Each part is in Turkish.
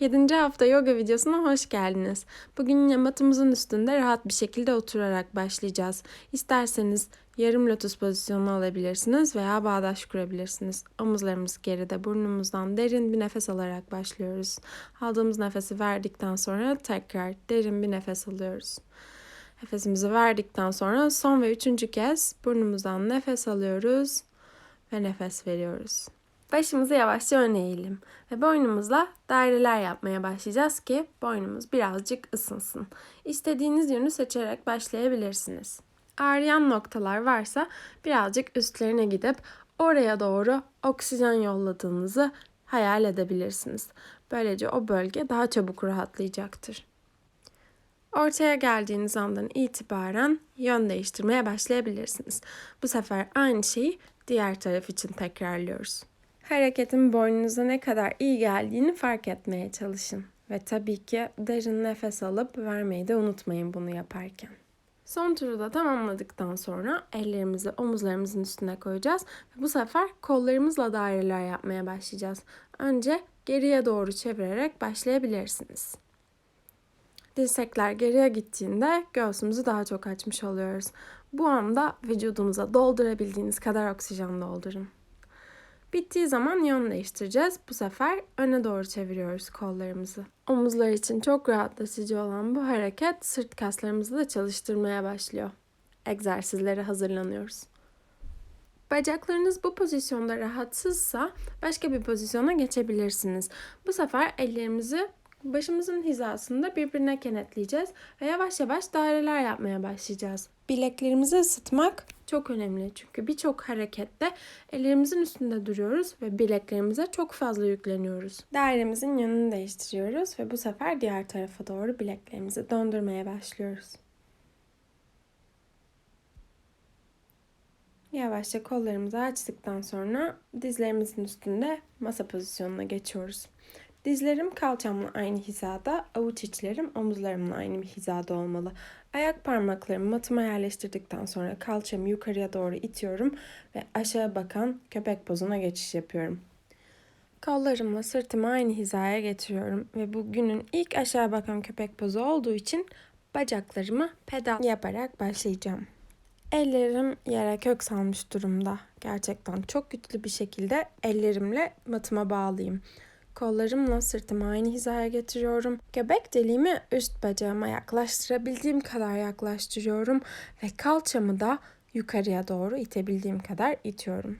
7. hafta yoga videosuna hoş geldiniz. Bugün yine matımızın üstünde rahat bir şekilde oturarak başlayacağız. İsterseniz yarım lotus pozisyonu alabilirsiniz veya bağdaş kurabilirsiniz. Omuzlarımız geride, burnumuzdan derin bir nefes alarak başlıyoruz. Aldığımız nefesi verdikten sonra tekrar derin bir nefes alıyoruz. Nefesimizi verdikten sonra son ve üçüncü kez burnumuzdan nefes alıyoruz ve nefes veriyoruz. Başımızı yavaşça öne eğelim ve boynumuzla daireler yapmaya başlayacağız ki boynumuz birazcık ısınsın. İstediğiniz yönü seçerek başlayabilirsiniz. Ağrıyan noktalar varsa birazcık üstlerine gidip oraya doğru oksijen yolladığınızı hayal edebilirsiniz. Böylece o bölge daha çabuk rahatlayacaktır. Ortaya geldiğiniz andan itibaren yön değiştirmeye başlayabilirsiniz. Bu sefer aynı şeyi diğer taraf için tekrarlıyoruz. Hareketin boynunuza ne kadar iyi geldiğini fark etmeye çalışın. Ve tabii ki derin nefes alıp vermeyi de unutmayın bunu yaparken. Son turu da tamamladıktan sonra ellerimizi omuzlarımızın üstüne koyacağız ve bu sefer kollarımızla daireler yapmaya başlayacağız. Önce geriye doğru çevirerek başlayabilirsiniz. Dirsekler geriye gittiğinde göğsümüzü daha çok açmış oluyoruz. Bu anda vücudumuza doldurabildiğiniz kadar oksijen doldurun. Bittiği zaman yön değiştireceğiz. Bu sefer öne doğru çeviriyoruz kollarımızı. Omuzlar için çok rahatlatıcı olan bu hareket sırt kaslarımızı da çalıştırmaya başlıyor. Egzersizlere hazırlanıyoruz. Bacaklarınız bu pozisyonda rahatsızsa başka bir pozisyona geçebilirsiniz. Bu sefer ellerimizi başımızın hizasında birbirine kenetleyeceğiz ve yavaş yavaş daireler yapmaya başlayacağız. Bileklerimizi ısıtmak çok önemli çünkü birçok harekette ellerimizin üstünde duruyoruz ve bileklerimize çok fazla yükleniyoruz. Dairemizin yönünü değiştiriyoruz ve bu sefer diğer tarafa doğru bileklerimizi döndürmeye başlıyoruz. Yavaşça kollarımızı açtıktan sonra dizlerimizin üstünde masa pozisyonuna geçiyoruz. Dizlerim kalçamla aynı hizada, avuç içlerim omuzlarımla aynı hizada olmalı. Ayak parmaklarımı matıma yerleştirdikten sonra kalçamı yukarıya doğru itiyorum ve aşağı bakan köpek pozuna geçiş yapıyorum. Kollarımla sırtımı aynı hizaya getiriyorum ve bu günün ilk aşağı bakan köpek pozu olduğu için bacaklarımı pedal yaparak başlayacağım. Ellerim yere kök salmış durumda. Gerçekten çok güçlü bir şekilde ellerimle matıma bağlıyım. Kollarımla sırtımı aynı hizaya getiriyorum. Göbek deliğimi üst bacağıma yaklaştırabildiğim kadar yaklaştırıyorum ve kalçamı da yukarıya doğru itebildiğim kadar itiyorum.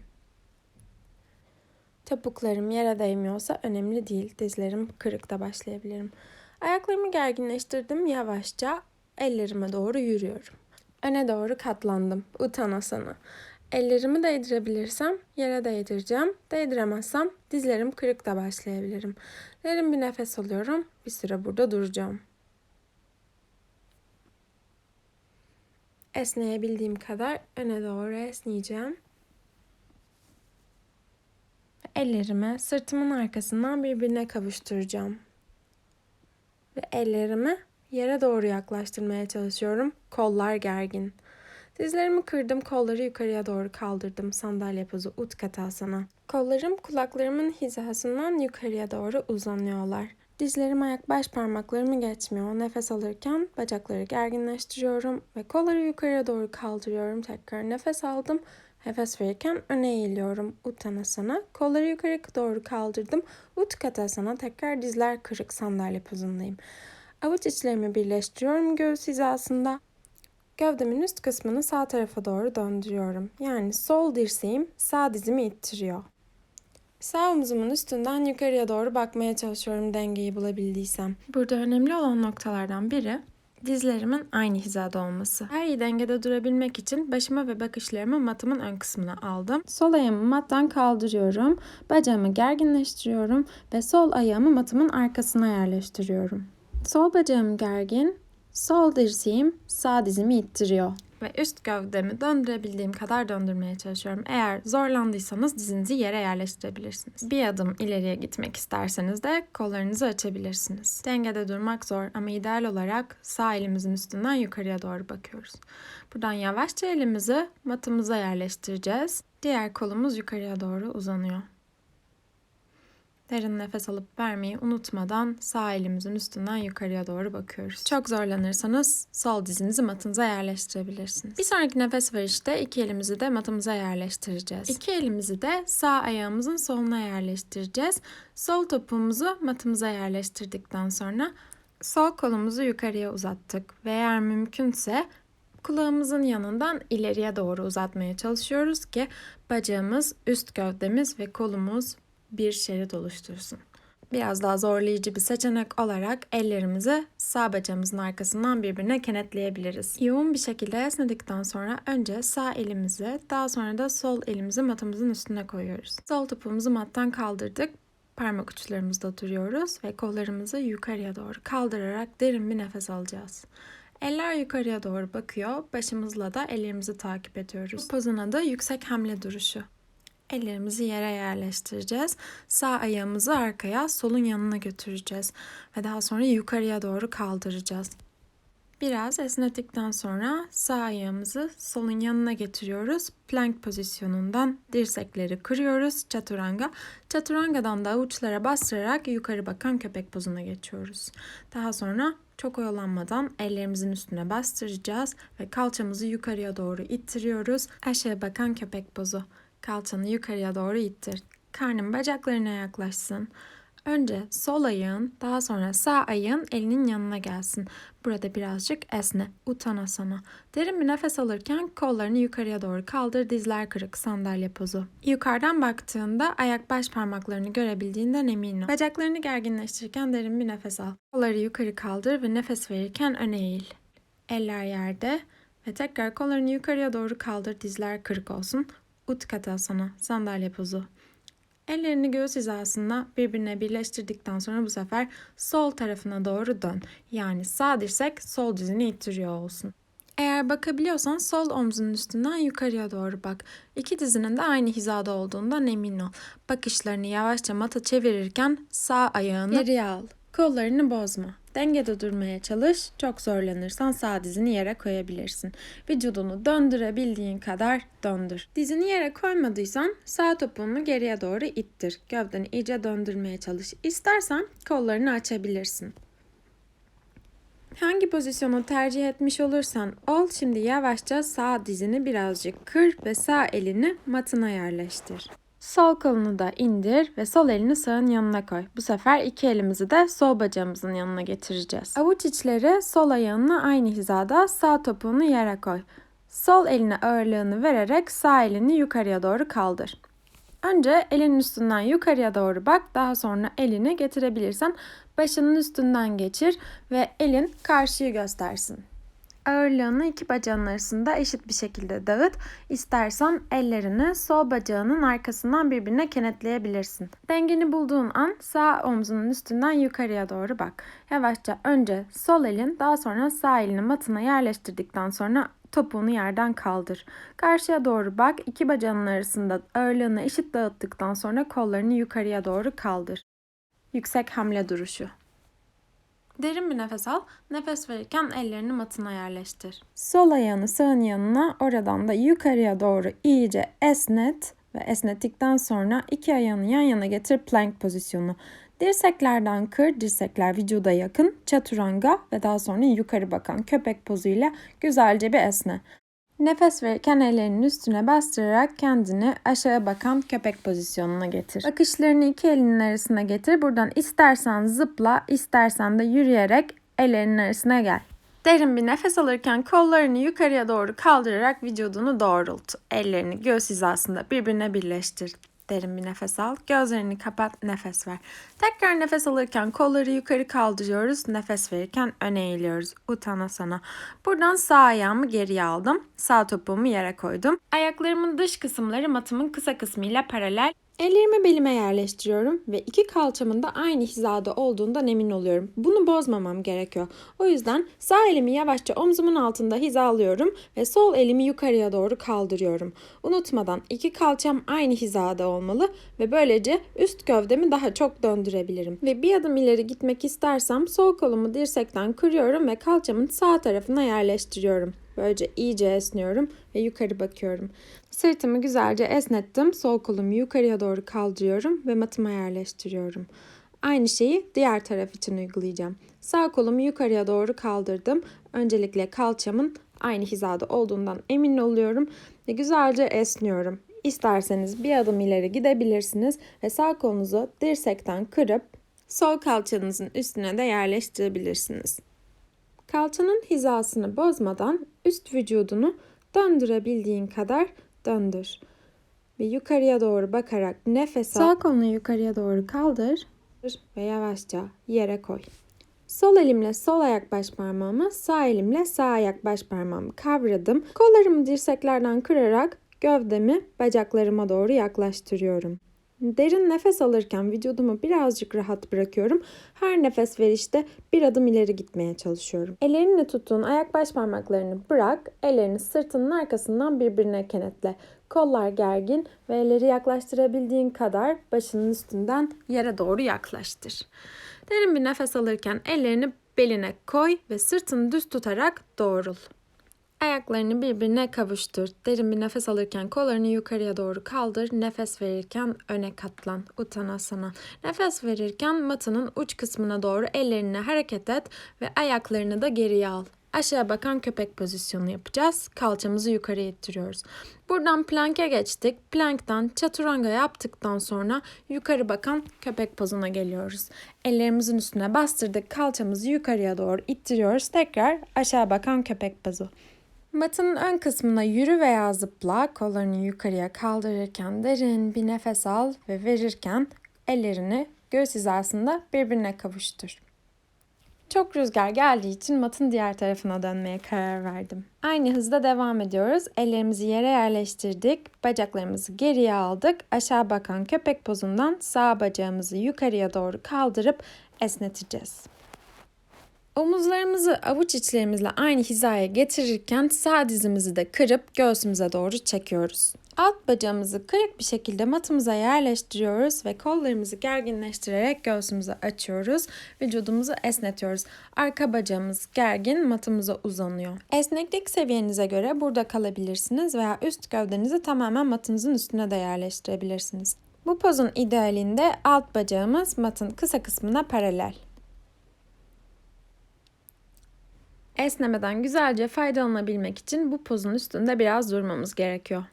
Topuklarım yere değmiyorsa önemli değil. Dizlerim kırıkta başlayabilirim. Ayaklarımı gerginleştirdim. Yavaşça ellerime doğru yürüyorum. Öne doğru katlandım. Uttanasana. Ellerimi değdirebilirsem yere değdireceğim. Değdiremezsem dizlerim kırıkta başlayabilirim. Derin bir nefes alıyorum. Bir süre burada duracağım. Esneyebildiğim kadar öne doğru esneyeceğim. Ellerimi sırtımın arkasından birbirine kavuşturacağım. Ve ellerimi yere doğru yaklaştırmaya çalışıyorum. Kollar gergin. Dizlerimi kırdım, kolları yukarıya doğru kaldırdım. Sandalye pozu Utkatasana. Kollarım kulaklarımın hizasından yukarıya doğru uzanıyorlar. Dizlerim ayak baş parmaklarımı geçmiyor. Nefes alırken bacakları gerginleştiriyorum ve kolları yukarıya doğru kaldırıyorum. Tekrar nefes aldım. Nefes verirken öne eğiliyorum. Uttanasana. Kolları yukarı doğru kaldırdım. Utkatasana. Tekrar dizler kırık sandalye pozundayım. Avuç içlerimi birleştiriyorum göğüs hizasında. Gövdemin üst kısmını sağ tarafa doğru döndürüyorum. Yani sol dirseğim sağ dizimi ittiriyor. Sağ omzumun üstünden yukarıya doğru bakmaya çalışıyorum dengeyi bulabildiysem. Burada önemli olan noktalardan biri dizlerimin aynı hizada olması. Her iyi dengede durabilmek için başıma ve bakışlarımı matımın ön kısmına aldım. Sol ayağımı mattan kaldırıyorum. Bacağımı gerginleştiriyorum ve sol ayağımı matımın arkasına yerleştiriyorum. Sol bacağım gergin, Sol dirseğim sağ dizimi ittiriyor. Ve üst gövdemi döndürebildiğim kadar döndürmeye çalışıyorum. Eğer zorlandıysanız dizinizi yere yerleştirebilirsiniz. Bir adım ileriye gitmek isterseniz de kollarınızı açabilirsiniz. Dengede durmak zor ama ideal olarak sağ elimizin üstünden yukarıya doğru bakıyoruz. Buradan yavaşça elimizi matımıza yerleştireceğiz. Diğer kolumuz yukarıya doğru uzanıyor. Derin nefes alıp vermeyi unutmadan sağ elimizin üstünden yukarıya doğru bakıyoruz. Çok zorlanırsanız sol dizinizi matınıza yerleştirebilirsiniz. Bir sonraki nefes verişte iki elimizi de matımıza yerleştireceğiz. İki elimizi de sağ ayağımızın soluna yerleştireceğiz. Sol topuğumuzu matımıza yerleştirdikten sonra sol kolumuzu yukarıya uzattık ve eğer mümkünse kulağımızın yanından ileriye doğru uzatmaya çalışıyoruz ki bacağımız, üst gövdemiz ve kolumuz bir şerit oluştursun. Biraz daha zorlayıcı bir seçenek olarak ellerimizi sağ bacağımızın arkasından birbirine kenetleyebiliriz. Yoğun bir şekilde esnedikten sonra önce sağ elimizi daha sonra da sol elimizi matımızın üstüne koyuyoruz. Sol topuğumuzu mattan kaldırdık. Parmak uçlarımızda duruyoruz ve kollarımızı yukarıya doğru kaldırarak derin bir nefes alacağız. Eller yukarıya doğru bakıyor. Başımızla da ellerimizi takip ediyoruz. Bu pozun adı yüksek hamle duruşu. Ellerimizi yere yerleştireceğiz. Sağ ayağımızı arkaya, solun yanına götüreceğiz ve daha sonra yukarıya doğru kaldıracağız. Biraz esnettikten sonra sağ ayağımızı solun yanına getiriyoruz. Plank pozisyonundan dirsekleri kırıyoruz. Chaturanga. Chaturanga'dan da avuçlara bastırarak yukarı bakan köpek pozuna geçiyoruz. Daha sonra çok oyalanmadan ellerimizin üstüne bastıracağız ve kalçamızı yukarıya doğru ittiriyoruz. Aşağı bakan köpek pozu. Kalçanı yukarıya doğru ittir. Karnın bacaklarına yaklaşsın. Önce sol ayağın, daha sonra sağ ayağın elinin yanına gelsin. Burada birazcık esne, utanasana. Derin bir nefes alırken kollarını yukarıya doğru kaldır, dizler kırık, sandalye pozu. Yukarıdan baktığında ayak baş parmaklarını görebildiğinden emin ol. Bacaklarını gerginleştirirken derin bir nefes al. Kolları yukarı kaldır ve nefes verirken öne eğil. Eller yerde ve tekrar kollarını yukarıya doğru kaldır, dizler kırık olsun. Utkatasana, sandalye pozu. Ellerini göğüs hizasında birbirine birleştirdikten sonra bu sefer sol tarafına doğru dön. Yani sağ dirsek sol dizini ittiriyor olsun. Eğer bakabiliyorsan sol omzunun üstünden yukarıya doğru bak. İki dizinin de aynı hizada olduğundan emin ol. Bakışlarını yavaşça mata çevirirken sağ ayağını geriye al. Kollarını bozma. Dengede durmaya çalış. Çok zorlanırsan sağ dizini yere koyabilirsin. Vücudunu döndürebildiğin kadar döndür. Dizini yere koymadıysan sağ topuğunu geriye doğru ittir. Gövdeni iyice döndürmeye çalış. İstersen kollarını açabilirsin. Hangi pozisyonu tercih etmiş olursan ol şimdi yavaşça sağ dizini birazcık kır ve sağ elini matına yerleştir. Sol kolunu da indir ve sol elini sağın yanına koy. Bu sefer iki elimizi de sol bacağımızın yanına getireceğiz. Avuç içleri sol ayağınla aynı hizada sağ topuğunu yere koy. Sol eline ağırlığını vererek sağ elini yukarıya doğru kaldır. Önce elin üstünden yukarıya doğru bak. Daha sonra elini getirebilirsen başının üstünden geçir ve elin karşıyı göstersin. Ağırlığını iki bacağın arasında eşit bir şekilde dağıt. İstersen ellerini sol bacağının arkasından birbirine kenetleyebilirsin. Dengeni bulduğun an sağ omzunun üstünden yukarıya doğru bak. Yavaşça önce sol elin daha sonra sağ elini matına yerleştirdikten sonra topuğunu yerden kaldır. Karşıya doğru bak. İki bacağının arasında ağırlığını eşit dağıttıktan sonra kollarını yukarıya doğru kaldır. Yüksek hamle duruşu. Derin bir nefes al. Nefes verirken ellerini matına yerleştir. Sol ayağını sağın yanına, oradan da yukarıya doğru iyice esnet ve esnettikten sonra iki ayağını yan yana getir plank pozisyonu. Dirseklerden kır, dirsekler vücuda yakın, çaturanga ve daha sonra yukarı bakan köpek pozuyla güzelce bir esne. Nefes verirken ellerinin üstüne bastırarak kendini aşağı bakan köpek pozisyonuna getir. Bakışlarını iki elinin arasına getir. Buradan istersen zıpla, istersen de yürüyerek ellerinin arasına gel. Derin bir nefes alırken kollarını yukarıya doğru kaldırarak vücudunu doğrult. Ellerini göğüs hizasında birbirine birleştir. Derin bir nefes al. Gözlerini kapat, nefes ver. Tekrar nefes alırken kolları yukarı kaldırıyoruz. Nefes verirken öne eğiliyoruz. Uttanasana. Buradan sağ ayağımı geriye aldım. Sağ topuğumu yere koydum. Ayaklarımın dış kısımları matımın kısa kısmıyla paralel. Ellerimi belime yerleştiriyorum ve iki kalçamın da aynı hizada olduğundan emin oluyorum. Bunu bozmamam gerekiyor. O yüzden sağ elimi yavaşça omzumun altında hizalıyorum ve sol elimi yukarıya doğru kaldırıyorum. Unutmadan iki kalçam aynı hizada olmalı ve böylece üst gövdemi daha çok döndürebilirim. Ve bir adım ileri gitmek istersem sol kolumu dirsekten kırıyorum ve kalçamın sağ tarafına yerleştiriyorum. Böylece iyice esniyorum ve yukarı bakıyorum. Sırtımı güzelce esnettim. Sol kolumu yukarıya doğru kaldırıyorum ve matıma yerleştiriyorum. Aynı şeyi diğer taraf için uygulayacağım. Sağ kolumu yukarıya doğru kaldırdım. Öncelikle kalçamın aynı hizada olduğundan emin oluyorum ve güzelce esniyorum. İsterseniz bir adım ileri gidebilirsiniz ve sağ kolunuzu dirsekten kırıp sol kalçanızın üstüne de yerleştirebilirsiniz. Kalçanın hizasını bozmadan üst vücudunu döndürebildiğin kadar döndür. Ve yukarıya doğru bakarak nefes al. Sağ kolunu yukarıya doğru kaldır ve yavaşça yere koy. Sol elimle sol ayak baş parmağımı, sağ elimle sağ ayak baş parmağımı kavradım. Kollarımı dirseklerden kırarak gövdemi bacaklarıma doğru yaklaştırıyorum. Derin nefes alırken vücudumu birazcık rahat bırakıyorum. Her nefes verişte bir adım ileri gitmeye çalışıyorum. Ellerinle tuttuğun ayak baş parmaklarını bırak. Ellerini sırtının arkasından birbirine kenetle. Kollar gergin ve elleri yaklaştırabildiğin kadar başının üstünden yere doğru yaklaştır. Derin bir nefes alırken ellerini beline koy ve sırtını düz tutarak doğrul. Ayaklarını birbirine kavuştur. Derin bir nefes alırken kollarını yukarıya doğru kaldır. Nefes verirken öne katlan. Uttanasana. Nefes verirken matının uç kısmına doğru ellerini hareket et ve ayaklarını da geriye al. Aşağı bakan köpek pozisyonu yapacağız. Kalçamızı yukarı ittiriyoruz. Buradan plank'e geçtik. Plank'tan chaturanga yaptıktan sonra yukarı bakan köpek pozuna geliyoruz. Ellerimizin üstüne bastırdık. Kalçamızı yukarıya doğru ittiriyoruz. Tekrar aşağı bakan köpek pozu. Matın ön kısmına yürü veya zıpla. Kollarını yukarıya kaldırırken derin bir nefes al ve verirken ellerini göğüs hizasında birbirine kavuştur. Çok rüzgar geldiği için matın diğer tarafına dönmeye karar verdim. Aynı hızda devam ediyoruz. Ellerimizi yere yerleştirdik. Bacaklarımızı geriye aldık. Aşağı bakan köpek pozundan sağ bacağımızı yukarıya doğru kaldırıp esneteceğiz. Omuzlarımızı avuç içlerimizle aynı hizaya getirirken sağ dizimizi de kırıp göğsümüze doğru çekiyoruz. Alt bacağımızı kırık bir şekilde matımıza yerleştiriyoruz ve kollarımızı gerginleştirerek göğsümüzü açıyoruz. Vücudumuzu esnetiyoruz. Arka bacağımız gergin, matımıza uzanıyor. Esneklik seviyenize göre burada kalabilirsiniz veya üst gövdenizi tamamen matınızın üstüne de yerleştirebilirsiniz. Bu pozun idealinde alt bacağımız matın kısa kısmına paralel. Esnemeden güzelce faydalanabilmek için bu pozun üstünde biraz durmamız gerekiyor.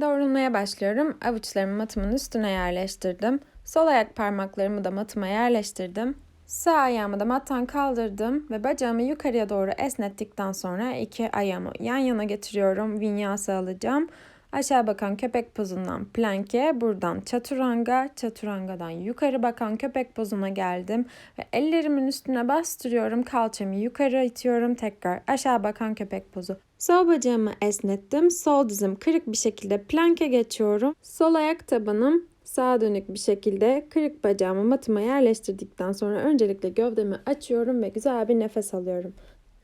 Doğrulmaya başlıyorum. Avuçlarımı matımın üstüne yerleştirdim. Sol ayak parmaklarımı da matıma yerleştirdim. Sağ ayağımı da mattan kaldırdım ve bacağımı yukarıya doğru esnettikten sonra iki ayağımı yan yana getiriyorum. Vinyasa alacağım. Aşağı bakan köpek pozundan planke, buradan çaturanga, çaturangadan yukarı bakan köpek pozuna geldim ve ellerimin üstüne bastırıyorum, kalçamı yukarı itiyorum, tekrar aşağı bakan köpek pozu. Sol bacağımı esnettim, sol dizim kırık bir şekilde planke geçiyorum. Sol ayak tabanım sağa dönük bir şekilde kırık bacağımı matıma yerleştirdikten sonra öncelikle gövdemi açıyorum ve güzel bir nefes alıyorum.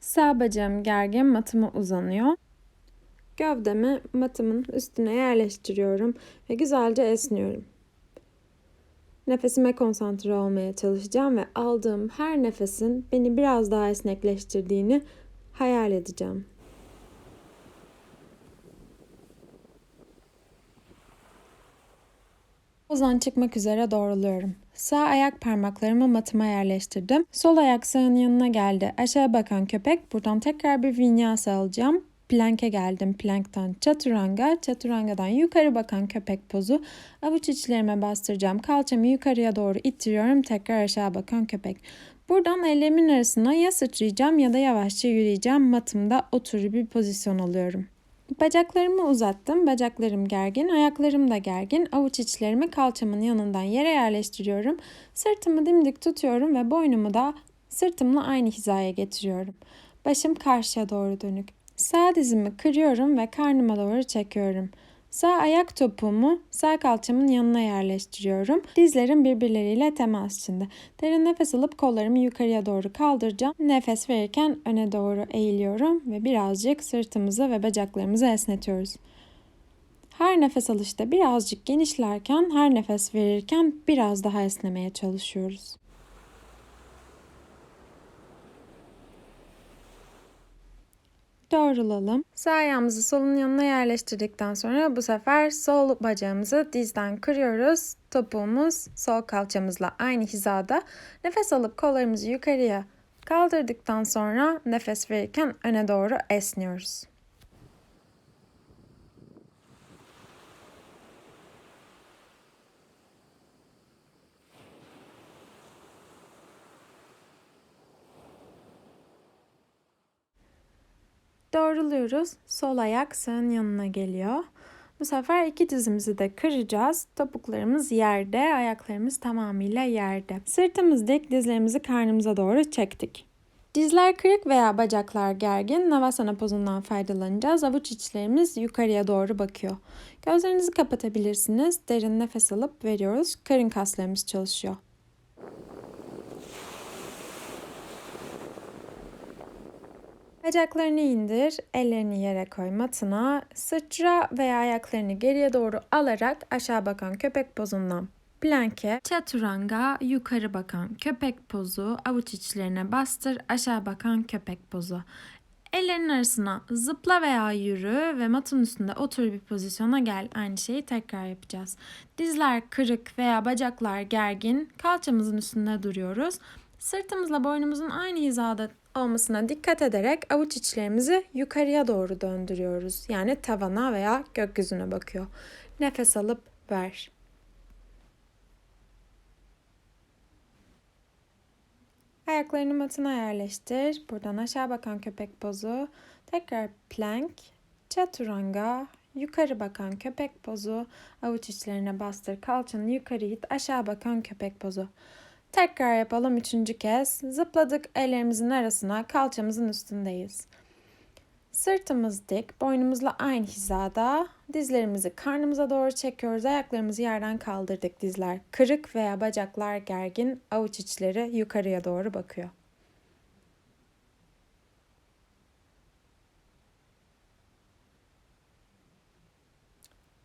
Sağ bacağım gergin matıma uzanıyor. Gövdemi matımın üstüne yerleştiriyorum ve güzelce esniyorum. Nefesime konsantre olmaya çalışacağım ve aldığım her nefesin beni biraz daha esnekleştirdiğini hayal edeceğim. Pozdan çıkmak üzere doğruluyorum. Sağ ayak parmaklarımı matıma yerleştirdim. Sol ayak sağın yanına geldi. Aşağı bakan köpek. Buradan tekrar bir vinyasa alacağım plank'e geldim. Plank'tan chaturanga, chaturangadan yukarı bakan köpek pozu. Avuç içlerime bastıracağım. Kalçamı yukarıya doğru ittiriyorum. Tekrar aşağı bakan köpek. Buradan ellerimin arasına ya sıçrayacağım ya da yavaşça yürüyeceğim. Matımda oturur bir pozisyon alıyorum. Bacaklarımı uzattım. Bacaklarım gergin, ayaklarım da gergin. Avuç içlerimi kalçamın yanından yere yerleştiriyorum. Sırtımı dimdik tutuyorum ve boynumu da sırtımla aynı hizaya getiriyorum. Başım karşıya doğru dönük. Sağ dizimi kırıyorum ve karnıma doğru çekiyorum. Sağ ayak topuğumu sağ kalçamın yanına yerleştiriyorum. Dizlerim birbirleriyle temas içinde. Derin nefes alıp kollarımı yukarıya doğru kaldıracağım. Nefes verirken öne doğru eğiliyorum ve birazcık sırtımızı ve bacaklarımızı esnetiyoruz. Her nefes alışta birazcık genişlerken her nefes verirken biraz daha esnemeye çalışıyoruz. Doğrulalım. Sağ ayağımızı solun yanına yerleştirdikten sonra bu sefer sol bacağımızı dizden kırıyoruz. Topuğumuz sol kalçamızla aynı hizada. Nefes alıp kollarımızı yukarıya kaldırdıktan sonra nefes verirken öne doğru esniyoruz. Doğruluyoruz. Sol ayak sağın yanına geliyor. Bu sefer iki dizimizi de kıracağız. Topuklarımız yerde, ayaklarımız tamamıyla yerde. Sırtımız dik, dizlerimizi karnımıza doğru çektik. Dizler kırık veya bacaklar gergin. Navasana pozundan faydalanacağız. Avuç içlerimiz yukarıya doğru bakıyor. Gözlerinizi kapatabilirsiniz. Derin nefes alıp veriyoruz. Karın kaslarımız çalışıyor. Bacaklarını indir, ellerini yere koy matına, sıçra veya ayaklarını geriye doğru alarak aşağı bakan köpek pozundan planke, chaturanga, yukarı bakan köpek pozu, avuç içlerine bastır, aşağı bakan köpek pozu. Ellerin arasına zıpla veya yürü ve matın üstünde otur bir pozisyona gel. Aynı şeyi tekrar yapacağız. Dizler kırık veya bacaklar gergin, kalçamızın üstünde duruyoruz. Sırtımızla boynumuzun aynı hizada olmasına dikkat ederek avuç içlerimizi yukarıya doğru döndürüyoruz. Yani tavana veya gökyüzüne bakıyor. Nefes alıp ver. Ayaklarını matına yerleştir. Buradan aşağı bakan köpek pozu. Tekrar plank, chaturanga, yukarı bakan köpek pozu. Avuç içlerine bastır. Kalçanı yukarı it. Aşağı bakan köpek pozu. Tekrar yapalım üçüncü kez. Zıpladık ellerimizin arasına kalçamızın üstündeyiz. Sırtımız dik, boynumuzla aynı hizada. Dizlerimizi karnımıza doğru çekiyoruz. Ayaklarımızı yerden kaldırdık dizler. Kırık veya bacaklar gergin, avuç içleri yukarıya doğru bakıyor.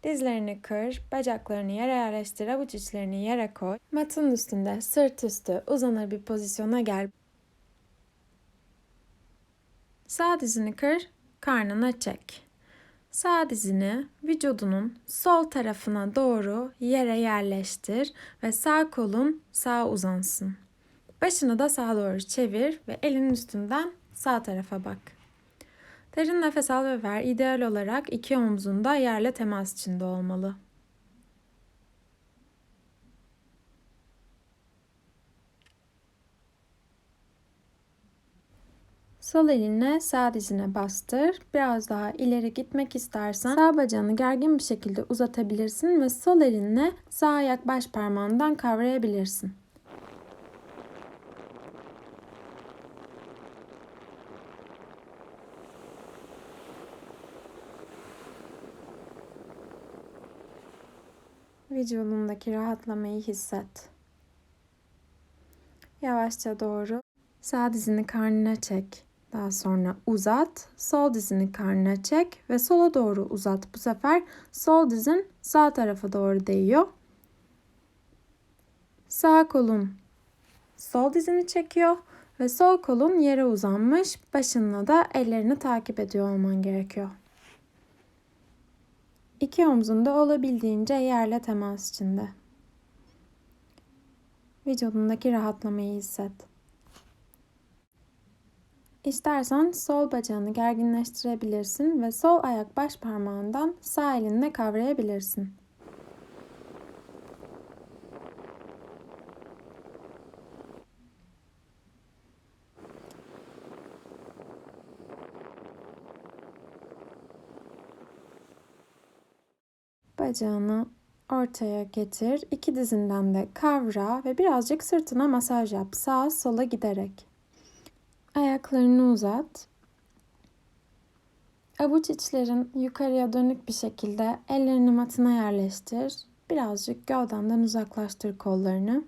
Dizlerini kır, bacaklarını yere yerleştir, avuç içlerini yere koy. Matın üstünde sırt üstü uzanır bir pozisyona gel. Sağ dizini kır, karnına çek. Sağ dizini vücudunun sol tarafına doğru yere yerleştir ve sağ kolun sağ uzansın. Başını da sağa doğru çevir ve elin üstünden sağ tarafa bak. Derin nefes al ve ver. İdeal olarak iki omzun da yerle temas içinde olmalı. Sol eline sağ dizine bastır. Biraz daha ileri gitmek istersen sağ bacağını gergin bir şekilde uzatabilirsin ve sol elinle sağ ayak baş parmağından kavrayabilirsin. Vücudundaki rahatlamayı hisset. Yavaşça doğru sağ dizini karnına çek. Daha sonra uzat. Sol dizini karnına çek ve sola doğru uzat. Bu sefer sol dizin sağ tarafa doğru değiyor. Sağ kolun sol dizini çekiyor ve sol kolun yere uzanmış. Başınla da ellerini takip ediyor olman gerekiyor. İki omzunda olabildiğince yerle temas içinde. Vücudundaki rahatlamayı hisset. İstersen sol bacağını gerginleştirebilirsin ve sol ayak baş parmağından sağ elinle kavrayabilirsin. Bacağını ortaya getir. İki dizinden de kavra ve birazcık sırtına masaj yap. Sağa sola giderek. Ayaklarını uzat. Avuç içlerin yukarıya dönük bir şekilde ellerini matına yerleştir. Birazcık gövdenden uzaklaştır kollarını.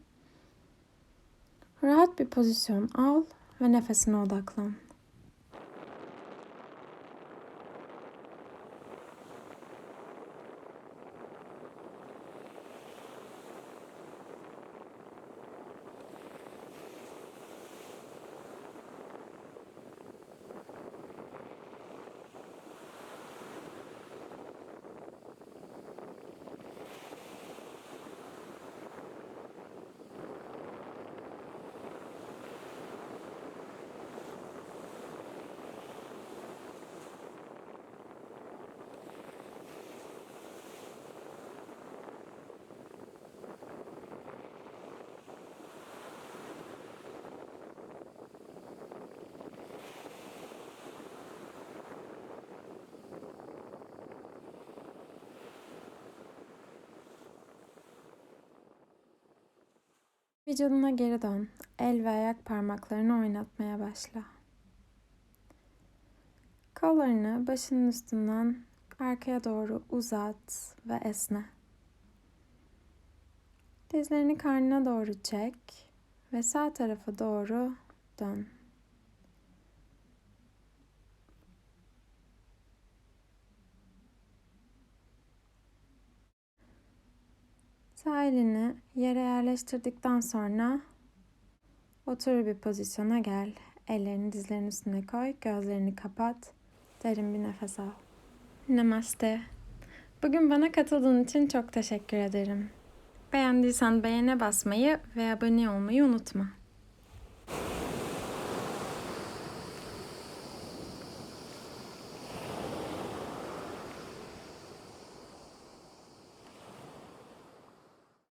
Rahat bir pozisyon al ve nefesine odaklan. Vücuduna geri dön. El ve ayak parmaklarını oynatmaya başla. Kollarını başının üstünden arkaya doğru uzat ve esne. Dizlerini karnına doğru çek ve sağ tarafa doğru dön. Sağ elini yere yerleştirdikten sonra otur bir pozisyona gel. Ellerini dizlerin üstüne koy, gözlerini kapat. Derin bir nefes al. Namaste. Bugün bana katıldığın için çok teşekkür ederim. Beğendiysen beğene basmayı ve abone olmayı unutma.